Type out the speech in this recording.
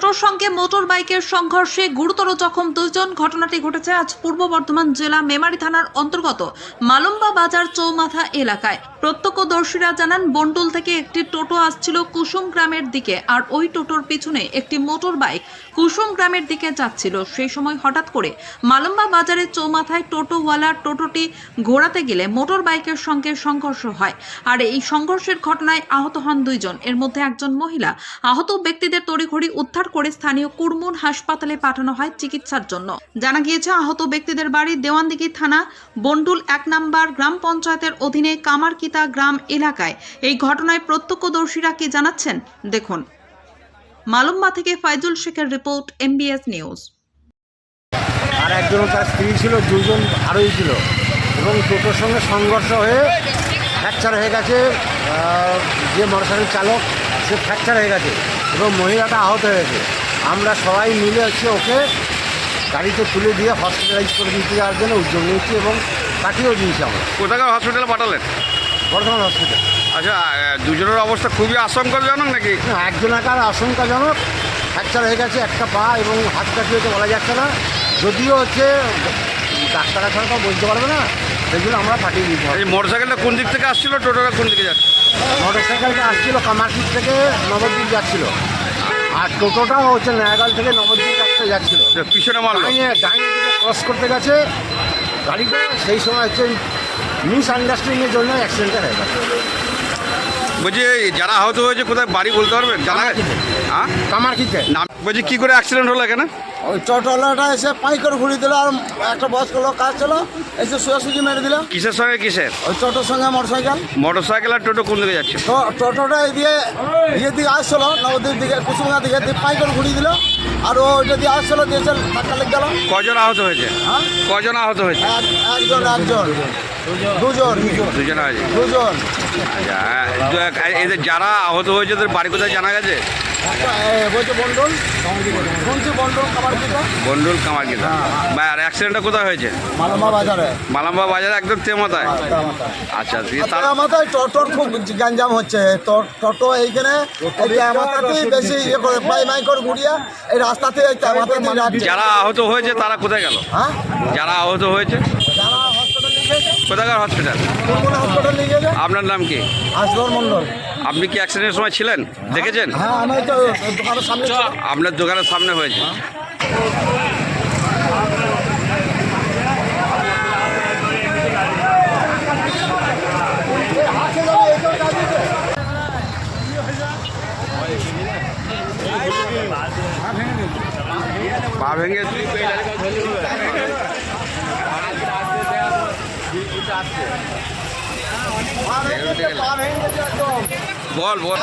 টোটোর সঙ্গে মোটর বাইকের সংঘর্ষে গুরুতর জখম দুইজন। ঘটনাটি ঘটেছে আজ পূর্ব বর্ধমান জেলা মেমারি থানার অন্তর্গত মালুম্বা বাজার চৌমাথা এলাকায়। প্রত্যক্ষদর্শীরা জানান, বন্ডুল থেকে একটি টোটো আসছিল কুসুম গ্রামের দিকে আর ওই টোটোর পিছনে একটি মোটর বাইক কুসুম গ্রামের দিকে যাচ্ছিল। সেই সময় হঠাৎ করে মালুম্বা বাজারের চৌমাথায় টোটোওয়ালার টোটোটি ঘোরাতে গেলে মোটর বাইকের সঙ্গে সংঘর্ষ হয় আর এই সংঘর্ষের ঘটনায় আহত হন দুইজন। এর মধ্যে একজন মহিলা। আহত ব্যক্তিদের তড়িঘড়ি উদ্ধার করে স্থানীয় কুরমুন হাসপাতালে পাঠানো হয় চিকিৎসার জন্য। জানা গিয়েছে, আহত ব্যক্তিদের বাড়ি দেওয়ানদিঘি থানা, বন্ডুল এক নাম্বার গ্রাম পঞ্চায়েতের অধীনে কামারকিতা গ্রাম এলাকায়। এই ঘটনায় প্রত্যক্ষদর্শীরা কি জানাচ্ছেন? দেখুন। মালুম্বা থেকে ফাইজুল শেখের রিপোর্ট, এমবিএস নিউজ। আর একজন তার স্ত্রী ছিল, দুজন আরোই ছিল। এবং টোটোর সঙ্গে সংঘর্ষ হয়ে ফ্র্যাকচার হয়ে গেছে যে মোটরসাইকেল চালক সে ফ্র্যাকচার হয়ে গেছে এবং মহিলাটা আহত হয়ে গেছে। আমরা সবাই মিলে হচ্ছে ওকে গাড়িতে তুলে দিয়ে হসপিটালাইজ করে দিতে যাওয়ার জন্য উদ্যোগ নিয়েছি এবং পাঠিয়েও দিয়েছি আমরা। কোথাকার হসপিটালে পাঠালেন? বর্ধমান হসপিটাল আচ্ছা দুজনের অবস্থা খুবই আশঙ্কাজনক নাকি? একজনাকার আশঙ্কাজনক ফ্র্যাকচার হয়ে গেছে একটা পা এবং হাত কাটি হয়েছে বলা যাচ্ছে না। যদিও হচ্ছে ডাক্তার ছাড়া তো বলতে পারবে না জন্য আমরা পাঠিয়ে দিতে হবে এই মোটরসাইকেলটা কোন দিক থেকে আসছিল টোটোটা কোন দিকে যাচ্ছে? মোটর সাইকেলটা আসছিল কামারপুর থেকে নবদ্বীপ যাচ্ছিল। আর টোটোটা হচ্ছে নয়াগাল থেকে নবদ্বীপ আসতে যাচ্ছিল। পিছনে মারলো। ডাইনে দিকে ক্রস করতে গেছে। গাড়িটা সেই সময় হচ্ছে মিস আন্ডারস্ট্যান্ডিংয়ের জন্য অ্যাক্সিডেন্টটা হয়ে গেছে। বলছি যারা আহত হয়েছে কোথায় বাড়ি বলতে পারবেন? জানা হ্যাঁ? কামারকিতে। নাম বলছি কি করে অ্যাক্সিডেন্ট হলো এখানে? ওই টোটোলাটা এসে পাইকার ঘুরি দিল আর একটা বয়স্ক লোক কাজ ছিল এসে সোজাসুজি মেরে দিল। কিসের সঙ্গে কিসের? ওই টোটোর সঙ্গে মোটর সাইকেল মোটরসাইকেল আর টোটো কোন দিকে যাচ্ছে? তো টোটোটা এদিকে ইয়ে দিকে আসছিল নবদ্বীপ দিকে কুসুমগা দিকে দিয়ে পাইকার ঘুরি দিল আর ও ওইটা দিয়ে আসছিল দিয়েছে ধাক্কা লেগে গেল। কজন আহত হয়েছে? হ্যাঁ? কজন আহত হয়েছে? এক- একজন একজন। দুজন। দুজন। হয়েছে দুজন আচ্ছা হ্যাঁ, এদের যারা আহত হয়েছে ওদের বাড়ি কোথায় জানা গেছে? বন্ডল। বন্ডল কামার গীতা আর অ্যাক্সিডেন্টটা কোথায় হয়েছে? মালামা বাজারে। মালাম্বা বাজারে একদম তেমাতায় আচ্ছা টোটোর খুব গ্যাঞ্জাম হচ্ছে। টোটো এইখানে এই বেশি ইয়ে করে পাই মাই করে ঘুরিয়ে এই রাস্তাতে যারা আহত হয়েছে তারা কোথায় গেল? হ্যাঁ? যারা আহত হয়েছে যারা হসপিটাল নিয়ে গেছে কোথাকার হসপিটাল নিয়ে আপনার নাম কি? আসগর মন্ডল আপনি কি অ্যাক্সিডেন্টের সময় ছিলেন? দেখেছেন? হ্যাঁ আমি তো দোকানের সামনে। আপনার দোকানের সামনে হয়েছে। পা ভেঙে পা ভেঙে গেছে, পা ভেঙে গেছে একদম। বল বল